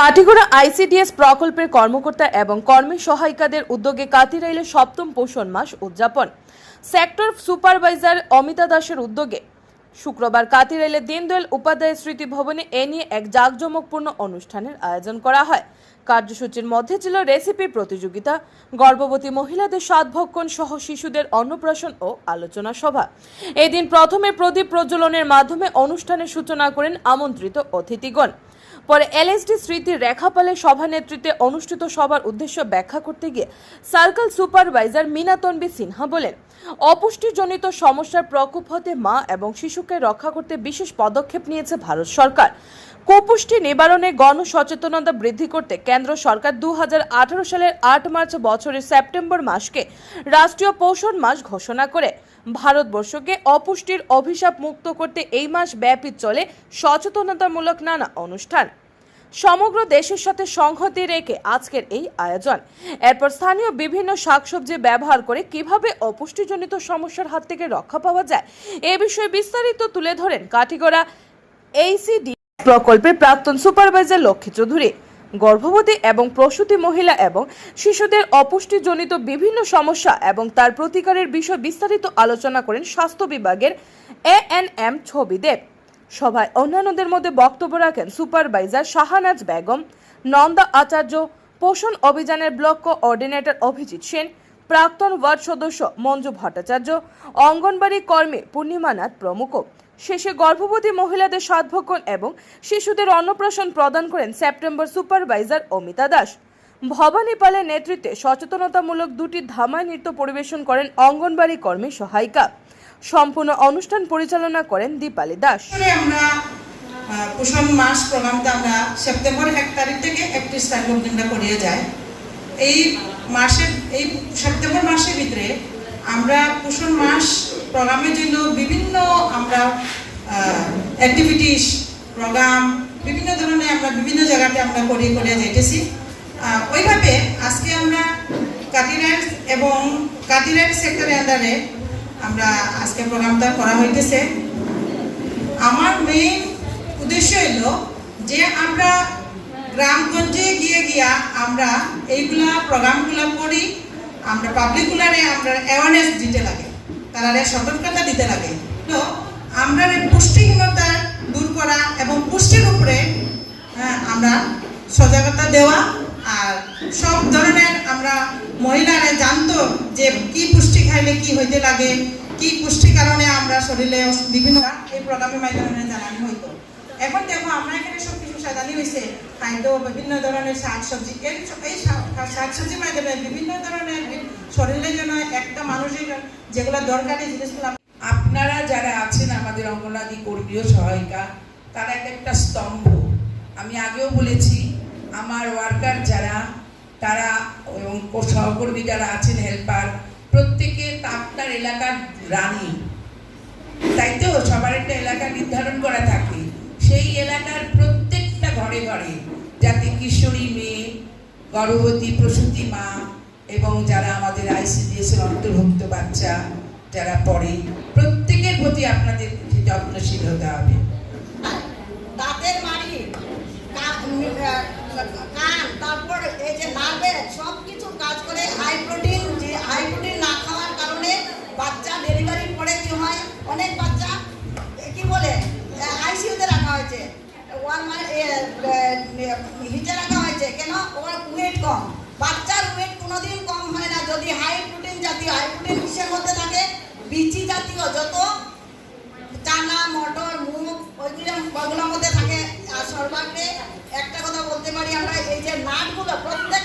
Kathigora ICDS প্রকল্পের কর্মকর্তা এবং কর্মী সহায়িকাদের উদ্যোগে কাতিরাইলে সপ্তম পোষণ মাস উদযাপন। সেক্টর সুপারভাইজার অমিতা দাসের উদ্যোগে শুক্রবার কাতিরাইলে দীনদয়াল উপাধ্যায় স্মৃতি ভবনে এ নিয়ে এক জাঁকজমকপূর্ণ অনুষ্ঠানের আয়োজন করা হয়। কার্যসূচির মধ্যে ছিল রেসিপি প্রতিযোগিতা, গর্ভবতী মহিলাদের সাতভক্ষণ সহ শিশুদের অন্নপ্রাশন ও আলোচনা সভা। এদিন প্রথমে প্রদীপ প্রজ্বলনের মাধ্যমে অনুষ্ঠানের সূচনা করেন আমন্ত্রিত অতিথিগণ। পরে এলএসডি স্মৃতি রেখাপালের সভানেতৃত্বে অনুষ্ঠিত সভার উদ্দেশ্য ব্যাখ্যা করতে গিয়ে সার্কেল সুপারভাইজার মিনা তনবি সিনহা বলেন, অপুষ্টিজনিত সমস্যার প্রকোপ হতে মা এবং শিশুকে রক্ষা করতে বিশেষ পদক্ষেপ নিয়েছে ভারত সরকার। কুপুষ্টি নিবারণে গণসচেতনতা বৃদ্ধি করতে কেন্দ্র সরকার দু হাজার আঠারো সালের আট মার্চ বছরের সেপ্টেম্বর মাসকে রাষ্ট্রীয় পোষণ মাস ঘোষণা করে। ভারতবর্ষকে অপুষ্টির অভিশাপ মুক্ত করতে এই মাস ব্যাপী চলে সচেতনতামূলক নানা অনুষ্ঠান। সমগ্র দেশের সাথে সংহতি রেখে আজকের এই আয়োজন। এরপর স্থানীয় বিভিন্ন শাকসবজি ব্যবহার করে কীভাবে অপুষ্টিজনিত সমস্যার হাত থেকে রক্ষা পাওয়া যায়, এ বিষয়ে বিস্তারিত তুলে ধরেন কাঠিগড়া এইসিডি প্রকল্পের প্রাক্তন সুপারভাইজার লক্ষ্মী চৌধুরী। গর্ভবতী এবং প্রসূতি মহিলা এবং শিশুদের অপুষ্টিজনিত বিভিন্ন সমস্যা এবং তার প্রতিকারের বিষয় বিস্তারিত আলোচনা করেন স্বাস্থ্য বিভাগের এ এএনএম ছবি দেব। সভায় অন্যান্যদের মধ্যে বক্তব্য রাখেন সুপারভাইজার শাহানাজ বেগম, নন্দা আচার্য, পোষণ অভিযানের ব্লক কোঅর্ডিনেটর অভিজিৎ সেন প্রাক্তন ওয়ার্ড সদস্য মঞ্জু ভট্টাচার্য, অঙ্গনবাড়ি কর্মী পূর্ণিমানাথ প্রমুখ। শেষে গর্ভবতী মহিলাদের সাধভক্ষণ এবং শিশুদের অন্নপ্রাশন প্রদান করেন সেপ্টেম্বর সুপারভাইজার অমিতা দাস। ভবানী পালের নেতৃত্বে সচেতনতামূলক দুটি ধামাই নৃত্য পরিবেশন করেন অঙ্গনবাড়ি কর্মী সহায়িকা। সম্পূর্ণ অনুষ্ঠান পরিচালনা করেন দীপালি দাস। আমরা পোষণ মাস প্রোগ্রামটা আমরা সেপ্টেম্বর এক তারিখ থেকে একত্রিশ তারিখ আমরা করিয়ে যাই। এই মাসের এই সেপ্টেম্বর মাসের ভিতরে আমরা পোষণ মাস প্রোগ্রামের জন্য বিভিন্ন আমরা অ্যাক্টিভিটিস প্রোগ্রাম বিভিন্ন ধরনের আমরা বিভিন্ন জায়গাতে আমরা করে যাইতেছি। আহ, ওইভাবে আজকে আমরা কাটিরাইট এবং কাটিরাইট সেক্টরের আন্ডারে আমরা আজকে প্রোগ্রামটা করা হইতেছে। আমার মেইন উদ্দেশ্য হলো যে আমরা গ্রামগঞ্জে গিয়ে গিয়া আমরা এইগুলা প্রোগ্রামগুলো করি আমরা পাবলিকগুলারে আমরা অ্যাওয়ারনেস দিতে লাগে তারা সতর্কতা দিতে লাগে। তো আমরা পুষ্টিহীনতা দূর করা এবং পুষ্টির উপরে হ্যাঁ, আমরা সজাগতা দেওয়া আর সব ধরনের আমরা মহিলারা জানতো যে কি পুষ্টি খাইলে কি হইতে লাগে কি পুষ্টি কারণে আমরা শরীরে বিভিন্ন এই প্রোগ্রামের মাধ্যমে জানানো হইতো। এখন দেখো, আমরা এখানে সব কিছু সাজানি হয়েছে খাদ্য, বিভিন্ন ধরনের শাক সবজি এই এই শাক সবজির মাধ্যমে বিভিন্ন ধরনের শরীরের জন্য একটা মানুষের যেগুলো দরকারি জিনিসগুলো আপনারা যারা আছেন আমাদের অঙ্গনাদি কর্মীয় সহায়িকা, তারা এক একটা স্তম্ভ। আমি আগেও বলেছি, আমার ওয়ার্কার যারা, তারা এবং সহকর্মী যারা আছেন, হেল্পার, প্রত্যেকে আপনার এলাকার রানী। তাই তো? সবার একটা এলাকা নির্ধারণ করা থাকে। সেই এলাকার প্রত্যেকটা ঘরে ঘরে যাতে কিশোরী মেয়ে, গর্ভবতী, প্রসূতি মা এবং যারা আমাদের আইসিডিএস এর অন্তর্ভুক্ত বাচ্চা যারা পড়ে, প্রত্যেকের প্রতি আপনাদের যত্নশীল হতে হবে। দাঁতের নার্ভের সব কিছু কাজ করে হাই প্রোটিন যে হাই প্রোটিন না খাওয়ার কারণে বাচ্চা ডেলিভারির পরে কি হয় অনেক বাচ্চা এ, কি বলে আইসিইউতে রাখা হয়েছে ওয়ান হিটে রাখা হয়েছে। কেন? ওর ওয়েট কম। বাচ্চার ওয়েট কোনোদিন কম হয় না। যদি হাই প্রোটিন জাতীয় হাই প্রোটিন কিসের মধ্যে থাকে? বিচি জাতীয়। যত চানা, মটর মুখ ওইগুলো ওগুলোর মধ্যে থাকে। আর সর্বাগ্রে একটা কথা বলতে পারি আমরা, এই যে নাটগুলো, প্রত্যেক